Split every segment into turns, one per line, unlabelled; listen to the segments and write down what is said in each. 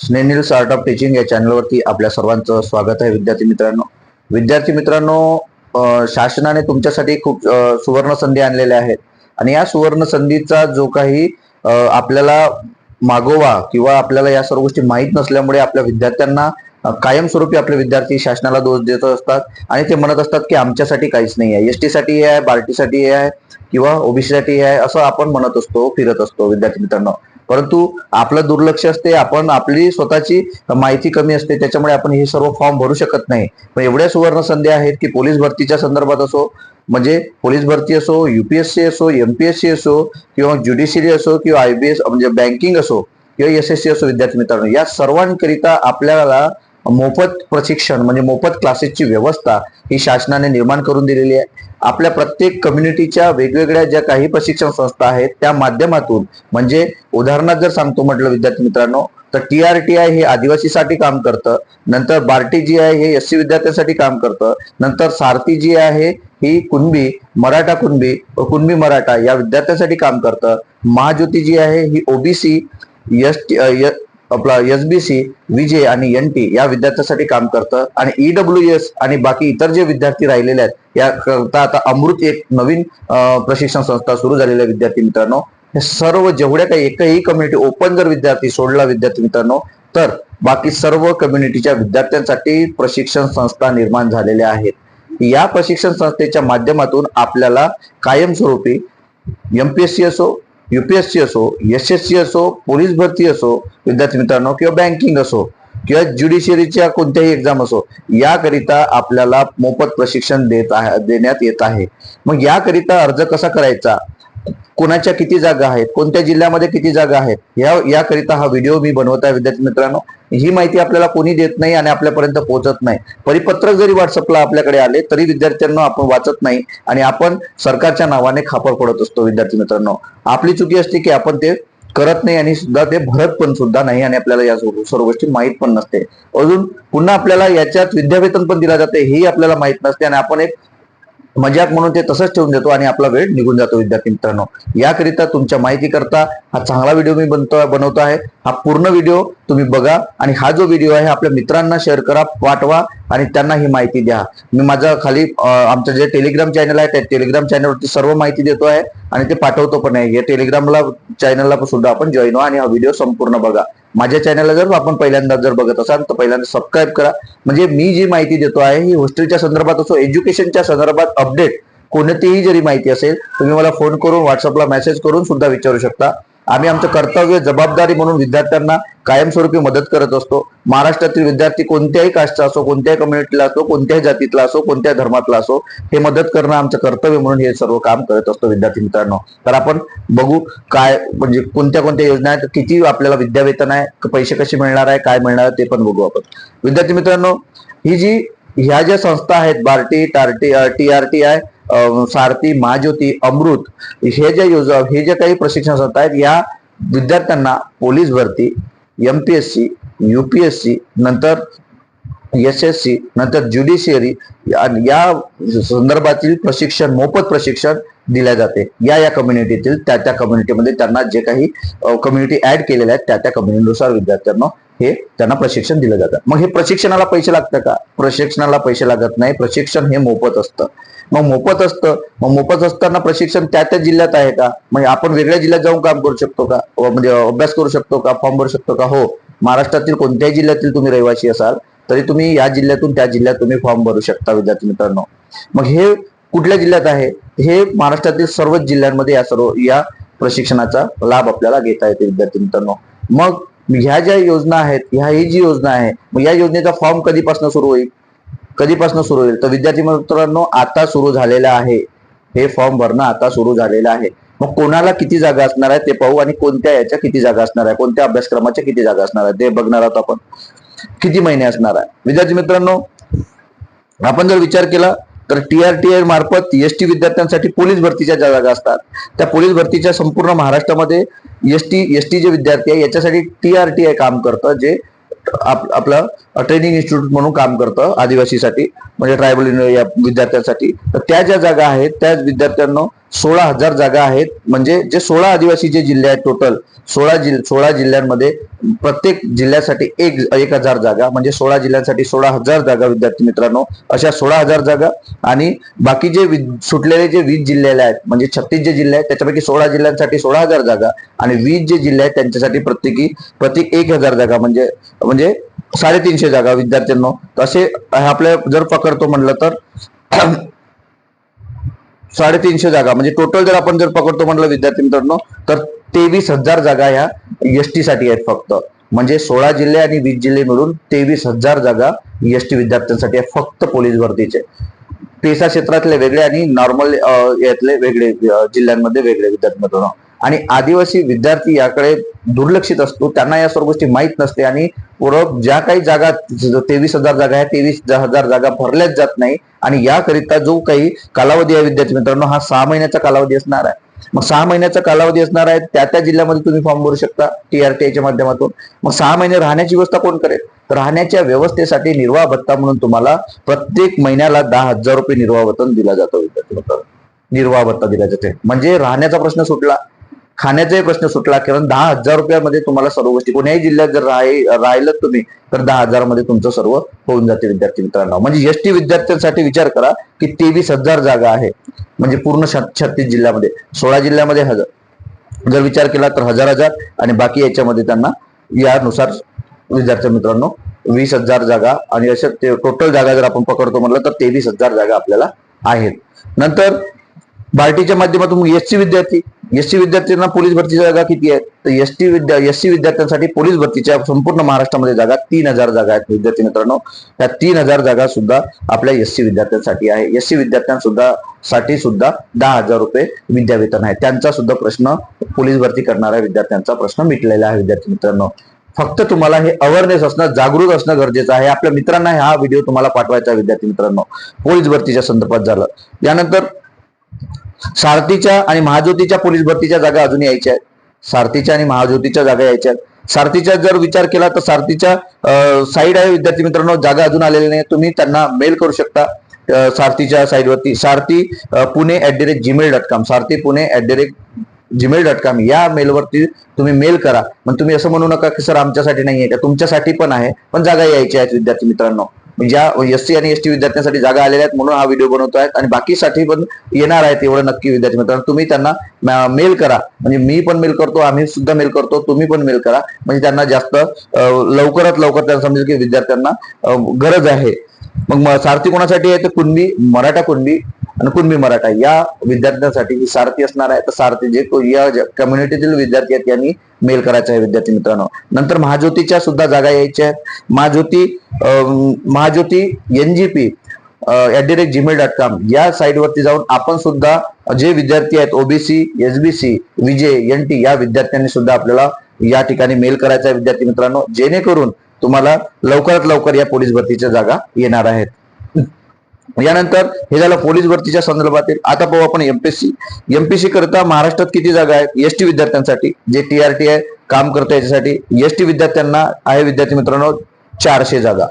स्नेनिल art of teaching या चॅनलवरती आपल्या सर्वांचं स्वागत आहे विद्यार्थी मित्रांनो. विद्यार्थी मित्रांनो शासनाने तुमच्यासाठी खूप सुवर्ण संधी आणलेल्या आहेत. आणि या सुवर्ण संधीचा जो काही आपल्याला मागोवा किंवा आपल्याला या सर्व गोष्टी माहीत नसल्यामुळे आपल्या विद्यार्थ्यांना कायमस्वरूपी आपले विद्यार्थी शासनाला दोष देत असतात. आणि ते म्हणत असतात की आमच्यासाठी काहीच नाही आहे. एस टीसाठी हे आहे बार्टीसाठी हे आहे किंवा ओबीसीसाठी हे आहे असं आपण म्हणत असतो फिरत असतो विद्यार्थी मित्रांनो. परंतु आपलं दुर्लक्ष असते आपण आपली स्वतःची माहिती कमी असते त्याच्यामुळे आपण हे सर्व फॉर्म भरू शकत नाही. पण एवढ्या सुवर्ण संधी आहेत की पोलीस भरतीच्या संदर्भात असो म्हणजे पोलीस भरती असो युपीएससी असो एमपीएससी असो किंवा ज्युडिशियरी असो किंवा आयबीएस म्हणजे बँकिंग असो किंवा एस एस सी असो विद्यार्थी मित्रांनो या सर्वांकरिता आपल्याला मोफत प्रशिक्षण म्हणजे मोफत क्लासेसची व्यवस्था ही शासनाने निर्माण करून दिलेली आहे. आपल्या प्रत्येक कम्युनिटीच्या वेगवेगळ्या ज्या काही प्रशिक्षण संस्था आहेत त्या माध्यमातून म्हणजे उदाहरणार्थ जर सांगतो म्हटलं विद्यार्थी मित्रांनो तर टी आर टी आय हे आदिवासीसाठी काम करतं नंतर बार्टी जी आहे हे एस सी विद्यार्थ्यांसाठी काम करतं नंतर सारथी जी आहे ही कुणबी मराठा कुणबी व कुणबी मराठा या विद्यार्थ्यांसाठी काम करतं. महाज्योती जी आहे ही ओबीसी एस टी आपला एस बी सी विजय आणि एन टी या विद्यार्थ्यांसाठी काम करतं. आणि ईडब्ल्यू एस आणि बाकी इतर जे विद्यार्थी राहिलेले आहेत या करता आता अमृत एक नवीन प्रशिक्षण संस्था सुरू झालेल्या विद्यार्थी मित्रांनो. हे सर्व जेवढ्या काही एकही कम्युनिटी ओपन जर विद्यार्थी सोडला विद्यार्थी मित्रांनो तर बाकी सर्व कम्युनिटीच्या विद्यार्थ्यांसाठी प्रशिक्षण संस्था निर्माण झालेल्या आहेत. या प्रशिक्षण संस्थेच्या माध्यमातून आपल्याला कायमस्वरूपी एमपीएससी असो युपीएससी असो एस एस सी असो पोलीस भरती असो विद्यार्थी मित्रांनो किंवा बँकिंग असो किंवा ज्युडिशियरीच्या कोणत्याही एक्झाम असो याकरिता आपल्याला मोफत प्रशिक्षण देत आहे देण्यात येत आहे. मग याकरिता अर्ज कसा करायचा? कोणाच्या किती जागा आहेत? कोणत्या जिल्ह्यामध्ये किती जागा आहेत? या याकरिता हा व्हिडिओ मी बनवत आहे विद्यार्थी मित्रांनो. ही माहिती आपल्याला कोणी देत नाही आणि आपल्यापर्यंत पोहोचत नाही. परिपत्रक जरी व्हॉट्सअपला आपल्याकडे आले तरी विद्यार्थ्यांना आपण वाचत नाही आणि आपण सरकारच्या नावाने खापर पडत असतो विद्यार्थी मित्रांनो. आपली चुकी असते की आपण ते करत नाही आणि सुद्धा ते भरत पण सुद्धा नाही आणि आपल्याला या सर्व सर्व गोष्टी माहीत पण नसते. अजून पुन्हा आपल्याला याच्यात विद्यावेतन पण दिला जाते हेही आपल्याला माहीत नसते आणि आपण एक मजाक म्हणून ते तसंच ठेवून देतो आणि आपला वेळ निघून जातो विद्यार्थी मित्रांनो. याकरिता तुमच्या माहिती करता हा चांगला व्हिडिओ मी बनतो बनवतो आहे. हा पूर्ण व्हिडिओ तुम्ही बघा आणि हा जो व्हिडिओ आहे आपल्या मित्रांना शेअर करा पाठवा आणि त्यांना ही माहिती द्या. मी माझा खाली आमचं जे टेलिग्राम चॅनल आहे त्या टेलिग्राम चॅनलवरती सर्व माहिती देतो आहे आणि ते पाठवतो पण आहे या टेलिग्रामला चॅनलला सुद्धा आपण जॉईन व्हा आणि हा व्हिडिओ संपूर्ण बघा. माझ्या चॅनलला जर आपण पहिल्यांदा जर बघत असाल तर पहिल्यांदा सबस्क्राईब करा. म्हणजे मी जी माहिती देतो आहे ही हॉस्टेलच्या संदर्भात असो एज्युकेशनच्या संदर्भात अपडेट कोणतीही जरी माहिती असेल तुम्ही मला फोन करून व्हॉट्सअपला मेसेज करून सुद्धा विचारू शकता. आम्ही आमचं कर्तव्य जबाबदारी म्हणून विद्यार्थ्यांना कायमस्वरूपी मदत करत असतो. महाराष्ट्रातील विद्यार्थी कोणत्याही कास्टचा असो कोणत्याही कम्युनिटीला असो कोणत्याही जातीतला असो कोणत्याही धर्मातला असो हे मदत करणं आमचं कर्तव्य म्हणून हे सर्व काम करत असतो विद्यार्थी मित्रांनो. तर आपण बघू काय म्हणजे कोणत्या कोणत्या योजना आहेत किती आपल्याला विद्यावेतन आहे पैसे कसे मिळणार आहे काय मिळणार आहे ते पण बघू आपण. विद्यार्थी मित्रांनो ही जी ह्या ज्या संस्था आहेत BARTI TARTI T R T I Sarathi Mahajyoti Amrut हे ज्या योजना हे ज्या काही प्रशिक्षण संस्था आहेत या विद्यार्थ्यांना पोलीस भरती M P S C U P S C नंतर एस एस सी नंतर ज्युडिशियरी या संदर्भातील प्रशिक्षण मोफत प्रशिक्षण दिल्या जाते. या या कम्युनिटीतील त्या त्या कम्युनिटीमध्ये त्यांना जे काही कम्युनिटी ऍड केलेल्या आहेत त्या त्या कम्युनिटीनुसार विद्यार्थ्यांना हे त्यांना प्रशिक्षण दिलं जातं. मग हे प्रशिक्षणाला पैसे लागतं का? प्रशिक्षणाला पैसे लागत नाही. प्रशिक्षण हे मोफत असतं. मग मोफत असतं. मग मोफत असताना प्रशिक्षण त्या त्या जिल्ह्यात आहे का? म्हणजे आपण वेगळ्या जिल्ह्यात जाऊन काम करू शकतो का? म्हणजे अभ्यास करू शकतो का? फॉर्म भरू शकतो का? हो. महाराष्ट्रातील कोणत्याही जिल्ह्यातील तुम्ही रहिवासी असाल तरी तुम्ही या जिल्ह्यातून त्या जिल्ह्यात तुम्ही फॉर्म भरू शकता विद्यार्थी मित्रांनो. मग हे कुठल्या जिल्ह्यात आहे? हे महाराष्ट्रातील सर्वच जिल्ह्यांमध्ये या सर्व या प्रशिक्षणाचा लाभ आपल्याला घेता येते विद्यार्थी मित्रांनो. मग ह्या ज्या योजना आहेत ह्या ही जी योजना आहे मग या योजनेचा फॉर्म कधीपासून सुरू होईल? कधीपासून सुरू होईल? तर विद्यार्थी मित्रांनो आता सुरू झालेला आहे. हे फॉर्म भरणं आता सुरू झालेलं आहे. मग कोणाला किती जागा असणार आहे ते पाहू आणि कोणत्या याच्या किती जागा असणार आहे कोणत्या अभ्यासक्रमाच्या किती जागा असणार आहे ते बघणार आहोत आपण. किती महिने असणार आहे? विद्यार्थी मित्रांनो आपण जर विचार केला तर टी आर टी आय मार्फत एस टी विद्यार्थ्यांसाठी पोलीस भरतीच्या ज्या जागा असतात त्या पोलीस भरतीच्या संपूर्ण महाराष्ट्रामध्ये एस टी एस टी जे विद्यार्थी आहे याच्यासाठी टी आर टी आय काम करतं जे आप- आपलं ट्रेनिंग इन्स्टिट्यूट म्हणून काम करतं आदिवासीसाठी म्हणजे ट्रायबल या विद्यार्थ्यांसाठी. तर त्या ज्या जागा आहेत त्या विद्यार्थ्यांना सोळा हजार जागा आहेत. म्हणजे जे सोळा आदिवासी जे जिल्हे आहेत टोटल सोळा जिल्ह सोळा जिल्ह्यांमध्ये प्रत्येक जिल्ह्यासाठी एक एक हजार जागा म्हणजे सोळा जिल्ह्यांसाठी सोळा हजार जागा विद्यार्थी मित्रांनो. अशा सोळा हजार जागा आणि बाकी जे वि- सुटलेले जे वीस जिल्हे आहेत म्हणजे छत्तीस जे जिल्हे आहेत त्याच्यापैकी सोळा जिल्ह्यांसाठी सोळा हजार जागा आणि वीस जे जिल्हे आहेत त्यांच्यासाठी प्रत्येकी प्रत्येक एक हजार जागा म्हणजे म्हणजे साडेतीनशे जागा विद्यार्थ्यांनो. तसे आपल्या जर पकडतो म्हणलं तर साडेतीनशे जागा. म्हणजे टोटल जर आपण जर पकडतो म्हटलं विद्यार्थी मित्रांनो तर तेवीस हजार जागा ह्या एस टी साठी आहेत फक्त. म्हणजे सोळा जिल्हे आणि वीस जिल्हे मिळून तेवीस हजार जागा एसटी विद्यार्थ्यांसाठी आहे फक्त पोलीस भरतीचे. पेसा क्षेत्रातले वेगळे आणि नॉर्मल यातले वेगळे जिल्ह्यांमध्ये वेगळे विद्यार्थी मित्रांनो. आणि आदिवासी विद्यार्थी याकडे दुर्लक्षित असतो. त्यांना या सर्व गोष्टी माहीत नसते आणि पूरक ज्या काही जागा तेवीस हजार जागा आहेत तेवीस हजार जागा भरल्याच जात नाही. आणि याकरिता जो काही कालावधी आहे विद्यार्थी मित्रांनो हा सहा महिन्याचा कालावधी असणार आहे. मग सहा महिन्याचा कालावधी असणार आहे त्या त्या जिल्ह्यामध्ये तुम्ही फॉर्म भरू शकता टीआरटीआयच्या माध्यमातून. मग सहा महिने राहण्याची व्यवस्था कोण करेल? राहण्याच्या व्यवस्थेसाठी निर्वाह भत्ता म्हणून तुम्हाला प्रत्येक महिन्याला दहा हजार रुपये निर्वाह वेतन दिला जातो विद्यार्थी मित्रांनो. निर्वाह भत्ता दिला जाते. म्हणजे राहण्याचा प्रश्न सुटला. खाण्याचाही प्रश्न सुटला कारण दहा हजार रुपयामध्ये तुम्हाला सर्व गोष्टी. कोण्याही जिल्ह्यात जर राही राहिलं तुम्ही तर दहा हजारमध्ये तुमचं सर्व होऊन जाते विद्यार्थी मित्रांनो. म्हणजे एस टी विद्यार्थ्यांसाठी विचार करा की तेवीस हजार जागा आहे. म्हणजे पूर्ण छत्तीस जिल्ह्यामध्ये. सोळा जिल्ह्यामध्ये हजार जर विचार केला तर हजार हजार आणि बाकी याच्यामध्ये त्यांना यानुसार विद्यार्थी मित्रांनो वीस हजार जागा आणि अशा ते टोटल जागा जर आपण पकडतो म्हटलं तर तेवीस हजार जागा आपल्याला आहेत. नंतर बार्टीच्या माध्यमातून एस सी विद्यार्थी एसटी विद्यार्थ्यांना पोलीस भरतीच्या जागा किती आहेत? तर एसटी विद्या एसटी विद्यार्थ्यांसाठी पोलीस भरतीच्या संपूर्ण महाराष्ट्रामध्ये जागा तीन हजार जागा आहेत. विद्यार्थी मित्रांनो त्या तीन हजार जागा सुद्धा आपल्या एससी विद्यार्थ्यांसाठी आहे. एससी विद्यार्थ्यांसुद्धा साठी सुद्धा दहा हजार रुपये विद्यावेतन आहे. त्यांचा सुद्धा प्रश्न पोलीस भरती करणाऱ्या विद्यार्थ्यांचा प्रश्न मिटलेला आहे विद्यार्थी मित्रांनो. फक्त तुम्हाला हे अवेअरनेस असणं जागृत असणं गरजेचं आहे. आपल्या मित्रांना हा व्हिडिओ तुम्हाला पाठवायचा विद्यार्थी मित्रांनो. पोलीस भरतीच्या संदर्भात झालं. यानंतर सारथीच्या आणि महाज्योतीच्या पोलीस भरतीच्या जागा अजून यायच्या आहेत. सारथीच्या आणि महाज्योतीच्या जागा यायच्या आहेत. सारथीचा जर विचार केला तर सारथीच्या साईड आहे विद्यार्थी मित्रांनो जागा अजून आलेल्या नाही. तुम्ही त्यांना मेल करू शकता सारथीच्या साईडवरती Sarthi Pune at the rate Gmail dot com Sarthi Pune at the rate Gmail dot com या मेलवरती तुम्ही मेल करा. मग तुम्ही असं म्हणू नका की सर आमच्यासाठी नाही आहे का तुमच्यासाठी पण आहे. पण जागा यायच्या आहेत विद्यार्थी मित्रांनो. ज्या एस सी आणि एसटी विद्यार्थ्यांसाठी जागा आलेल्या आहेत म्हणून हा व्हिडिओ बनवतो आहे आणि बाकीसाठी पण येणार आहेत एवढं नक्की विद्यार्थी मित्रांनो तुम्ही त्यांना मेल करा. म्हणजे मी पण मेल करतो आम्ही सुद्धा मेल करतो तुम्ही पण मेल करा. म्हणजे त्यांना जास्त लवकरात लवकर त्यांना समजेल की विद्यार्थ्यांना गरज आहे. मग सारथी कोणासाठी आहे? तर कुणबी मराठा कुणबी आणि कुणबी मराठा या विद्यार्थ्यांसाठी ही सारथी असणार आहे तर सारथी जे या कम्युनिटीतील विद्यार्थी आहेत यांनी मेल करायचा आहे विद्यार्थी मित्रांनो. नंतर महाज्योतीच्या सुद्धा जागा यायच्या आहेत. Mahajyoti Mahajyoti NGP at the rate Gmail dot com या साईटवरती जाऊन आपण सुद्धा जे विद्यार्थी आहेत OBC SBC VJ N T या विद्यार्थ्यांनी सुद्धा आपल्याला या ठिकाणी मेल करायचा आहे विद्यार्थी मित्रांनो. जेणेकरून तुम्हाला लवकरात लवकर या पोलीस भरतीच्या जागा येणार आहेत. यानंतर हे झालं पोलीस भरतीच्या संदर्भातील. आता पाहू आपण एमपीएससी एमपीएससी करता महाराष्ट्रात किती जागा आहेत? एस टी विद्यार्थ्यांसाठी जे टीआरटी आहे काम करतं याच्यासाठी एस टी विद्यार्थ्यांना आहे विद्यार्थी मित्रांनो चारशे जागा.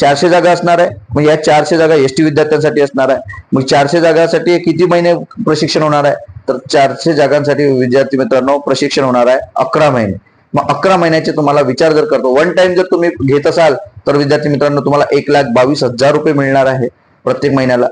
चारशे जागा असणार आहे. मग या चारशे जागा एस टी विद्यार्थ्यांसाठी असणार आहे. मग चारशे जागांसाठी किती महिने प्रशिक्षण होणार आहे? तर चारशे जागांसाठी विद्यार्थी मित्रांनो प्रशिक्षण होणार आहे अकरा महिने. मग अकरा महिन्याचे तुम्हाला विचार जर करतो वन टाइम जर तुम्ही घेत असाल तर विद्यार्थी मित्रांनो तुम्हाला एक लाख बावीस हजार रुपये मिळणार आहे प्रत्येक महिन्याला.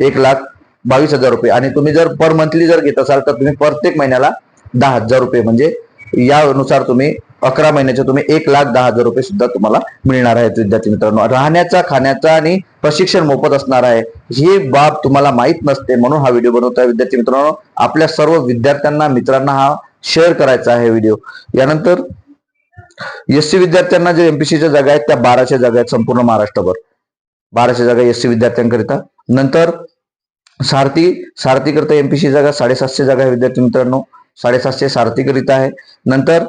एक लाख बावीस हजार रुपये. आणि तुम्ही जर पर मंथली जर घेत असाल तर तुम्ही प्रत्येक महिन्याला दहा हजार रुपये म्हणजे यानुसार तुम्ही अकरा महिन्याचे तुम्ही एक लाख दहा हजार रुपये सुद्धा तुम्हाला मिळणार आहेत विद्यार्थी मित्रांनो. राहण्याचा खाण्याचा आणि प्रशिक्षण मोफत असणार आहे ही बाब तुम्हाला माहीत नसते म्हणून हा व्हिडिओ बनवतो आहे विद्यार्थी मित्रांनो आपल्या सर्व विद्यार्थ्यांना मित्रांना हा शेअर करायचा आहे व्हिडिओ. यानंतर एस सी विद्यार्थ्यांना जे एमपीसीच्या जागा आहेत त्या बाराशे जागा आहेत संपूर्ण महाराष्ट्रभर. बाराशे जागा एस सी विद्यार्थ्यांकरिता. नंतर सारथी सारथी करता एमपीसी जागा साडेसातशे जागा आहे विद्यार्थी मित्रांनो. साडेसातशे सारथीकरिता आहे. नंतर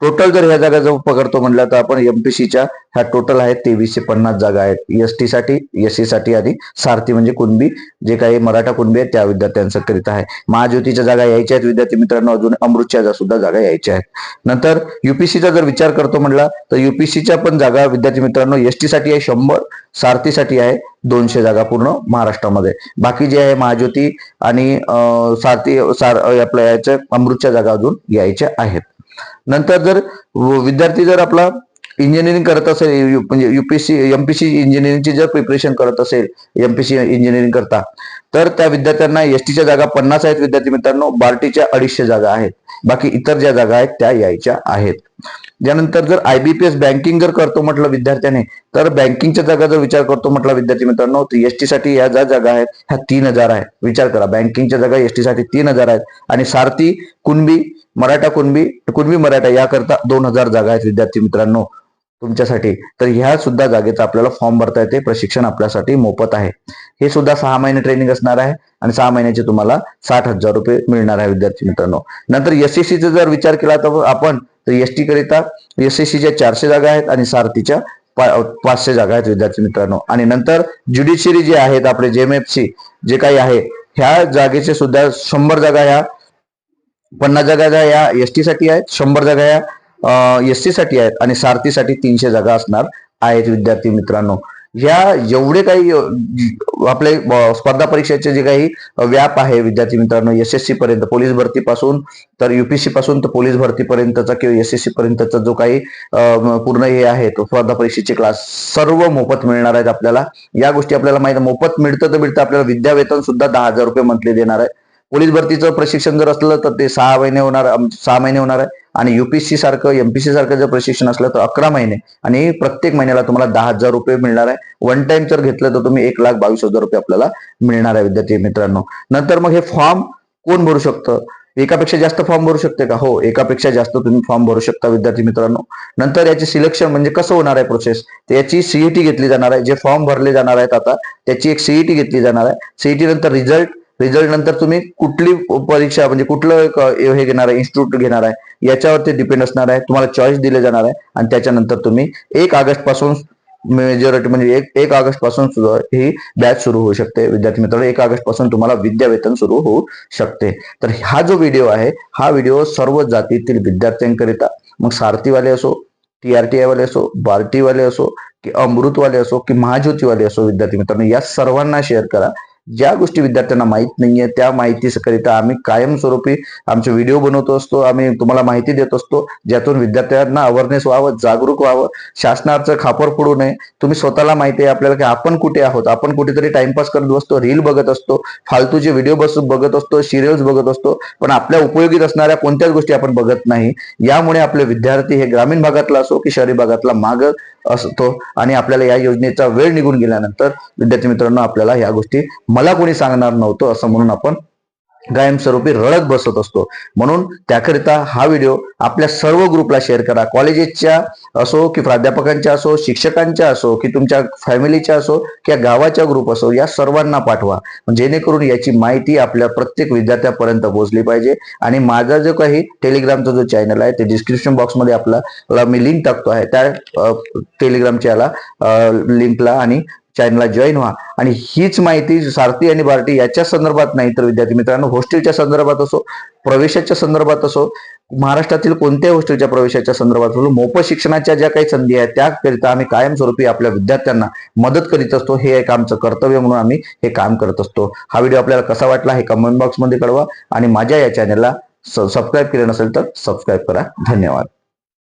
टोटल जर ह्या जागा जर पकडतो म्हणलं तर आपण एमपीसीच्या ह्या टोटल आहेत तेवीसशे पन्नास जागा आहेत. एस टी साठी एस सी साठी आणि सारथी म्हणजे कुणबी जे काही मराठा कुणबी आहेत त्या विद्यार्थ्यांचं करीत आहे. महाज्योतीच्या जागा यायच्या आहेत विद्यार्थी मित्रांनो अजून अमृतच्या सुद्धा जागा यायच्या आहेत. नंतर युपीसीचा जर विचार करतो म्हणला तर युपीसीच्या पण जागा विद्यार्थी मित्रांनो एससाठी आहे शंभर सारथीसाठी आहे दोनशे जागा पूर्ण महाराष्ट्रामध्ये. बाकी जे आहे महाज्योती आणि सारथी सार आपल्या याच्या अमृतच्या जागा अजून यायच्या आहेत. नंतर जर विद्यार्थी जर आपला इंजिनिअरिंग करत असेल म्हणजे युपीसी एमपीसी इंजिनिअरिंगची जर प्रिपरेशन करत असेल एमपीसी इंजिनिअरिंग करता तर त्या विद्यार्थ्यांना एसटीच्या जागा पन्नास आहेत विद्यार्थी मित्रांनो. बार्टीच्या अडीचशे जागा आहेत. बाकी इतर ज्या जागा आहेत त्या यायच्या आहेत. त्यानंतर जर आयबीपीएस बँकिंग जर करतो म्हटलं विद्यार्थ्याने तर बँकिंगच्या जागा जर विचार करतो म्हटलं विद्यार्थी मित्रांनो तर एस टी साठी या ज्या जागा आहेत ह्या तीन हजार आहेत. विचार करा बँकिंगच्या जागा एसटी साठी तीन हजार आहेत. आणि सारथी कुणबी मराठा कुणबी कुणबी मराठा याकरता दोन हजार जागा आहेत विद्यार्थी मित्रांनो तुमच्यासाठी. तर ह्या सुद्धा जागेचा आपल्याला फॉर्म भरता येते प्रशिक्षण आपल्यासाठी मोफत आहे. हे सुद्धा सहा महिने ट्रेनिंग असणार आहे आणि सहा महिन्याचे तुम्हाला साठ हजार रुपये मिळणार आहे विद्यार्थी मित्रांनो. नंतर एसएससीचा एस जर विचार केला तर आपण तर एस टी करिता एस चारशे जागा आहेत आणि सारथीच्या पा- पाचशे जागा आहेत विद्यार्थी मित्रांनो. आणि नंतर ज्युडिशियरी जे आहेत आपले जेएमएफसी जे काही आहे ह्या जागेचे सुद्धा शंभर जागा ह्या पन्नास जागा ज्या या एस टी साठी आहेत शंभर जागा या एस टी साठी आहेत आणि सारथीसाठी तीनशे जागा असणार आहेत विद्यार्थी मित्रांनो. या जेवढे काही आपले स्पर्धा परीक्षेचे जे काही व्याप आहे विद्यार्थी मित्रांनो एस एस सी पर्यंत पोलीस भरतीपासून तर युपीसी पासून तर पोलीस भरतीपर्यंतचा किंवा एस एस सी पर्यंतचा जो काही पूर्ण हे आहे तो स्पर्धा परीक्षेचे क्लास सर्व मोफत मिळणार आहेत आपल्याला. या गोष्टी आपल्याला माहिती मोफत मिळतं तर मिळतं आपल्याला विद्यावेतन सुद्धा दहा हजार रुपये मंथली देणार आहे. पोलीस भरतीचं प्रशिक्षण जर असलं तर ते सहा महिने होणार सहा महिने होणार आहे. आणि युपीएससी सारखं एमपीसी सारखं जर प्रशिक्षण असलं तर अकरा महिने. आणि प्रत्येक महिन्याला तुम्हाला दहा हजार रुपये मिळणार आहे. वन टाइम जर घेतलं तर तुम्ही एक लाख बावीस हजार रुपये आपल्याला मिळणार आहे विद्यार्थी मित्रांनो. नंतर मग हे फॉर्म कोण भरू शकतं? एकापेक्षा जास्त फॉर्म भरू शकते का? हो एकापेक्षा जास्त तुम्ही फॉर्म भरू शकता विद्यार्थी मित्रांनो. नंतर याचे सिलेक्शन म्हणजे कसं होणार आहे प्रोसेस याची सीईटी घेतली जाणार आहे. जे फॉर्म भरले जाणार आहेत आता त्याची एक सीईटी घेतली जाणार आहे. सीईटी नंतर रिझल्ट रिझल्ट नंतर तुम्ही कुठली परीक्षा म्हणजे कुठलं हे घेणार आहे इन्स्टिट्यूट घेणार आहे याच्यावरती डिपेंड असणार आहे तुम्हाला चॉईस दिले जाणार आहे आणि त्याच्यानंतर तुम्ही एक ऑगस्टपासून मेजॉरिटी म्हणजे एक एक ऑगस्टपासून सुद्धा ही बॅच सुरू होऊ शकते. विद्यार्थी मित्रांनो एक ऑगस्टपासून तुम्हाला विद्यावेतन सुरू होऊ शकते. तर हा जो व्हिडिओ आहे हा व्हिडिओ सर्व जातीतील विद्यार्थ्यांकरिता मग सारथीवाले असो टी आर टी आय वाले असो बार्टी वाले असो की अमृतवाले असो की महाज्योतीवाले असो विद्यार्थी मित्रांनो या सर्वांना शेअर करा. ज्या गोष्टी विद्यार्थ्यांना माहीत नाहीये त्या माहितीकरिता आम्ही कायमस्वरूपी आमचे व्हिडिओ बनवतो असतो आम्ही तुम्हाला माहिती देत असतो ज्यातून विद्यार्थ्यांना अवेअरनेस व्हावं जागरूक व्हावं. शासनाचं खापर पडू नये. तुम्ही स्वतःला माहिती आहे आपल्याला की आपण कुठे आहोत? आपण कुठेतरी टाइमपास करत बसतो रील बघत असतो फालतूचे व्हिडिओ बस बघत असतो सिरियल्स बघत असतो पण आपल्या उपयोगीत असणाऱ्या कोणत्याच गोष्टी आपण बघत नाही. यामुळे आपले विद्यार्थी हे ग्रामीण भागातला असो की शहरी भागातला माग असतो आणि आपल्याला या योजनेचा वेळ निघून गेल्यानंतर विद्यार्थी मित्रांनो आपल्याला या गोष्टी मला कोणी सांगणार नव्हतं असं म्हणून आपण कायमस्वरूपी रडत बसत असतो. म्हणून त्याकरिता हा व्हिडिओ आपल्या सर्व ग्रुपला शेअर करा. कॉलेजेसच्या असो की प्राध्यापकांच्या असो शिक्षकांच्या असो की तुमच्या फॅमिलीच्या असो किंवा गावाच्या ग्रुप असो या सर्वांना पाठवा. जेणेकरून याची माहिती आपल्या प्रत्येक विद्यार्थ्यापर्यंत पोहोचली पाहिजे. आणि माझा जो काही टेलिग्रामचा जो चॅनल आहे ते डिस्क्रिप्शन बॉक्समध्ये आपला मी लिंक टाकतो आहे. त्या टेलिग्रामच्या याला लिंकला आणि चॅनलला जॉईन व्हा. आणि हीच माहिती सारथी आणि बार्टी याच्या संदर्भात नाही तर विद्यार्थी मित्रांनो हॉस्टेलच्या संदर्भात असो प्रवेशाच्या संदर्भात असो महाराष्ट्रातील कोणत्याही हॉस्टेलच्या प्रवेशाच्या संदर्भात असो मोफत शिक्षणाच्या ज्या काही संधी आहेत त्याकरिता आम्ही कायमस्वरूपी आपल्या विद्यार्थ्यांना मदत करीत असतो. हे एक आमचं कर्तव्य म्हणून आम्ही हे काम करत असतो. हा व्हिडिओ आपल्याला कसा वाटला हे कमेंट बॉक्समध्ये कळवा आणि माझ्या या चॅनलला सबस्क्राईब केलं नसेल तर सबस्क्राईब करा. धन्यवाद.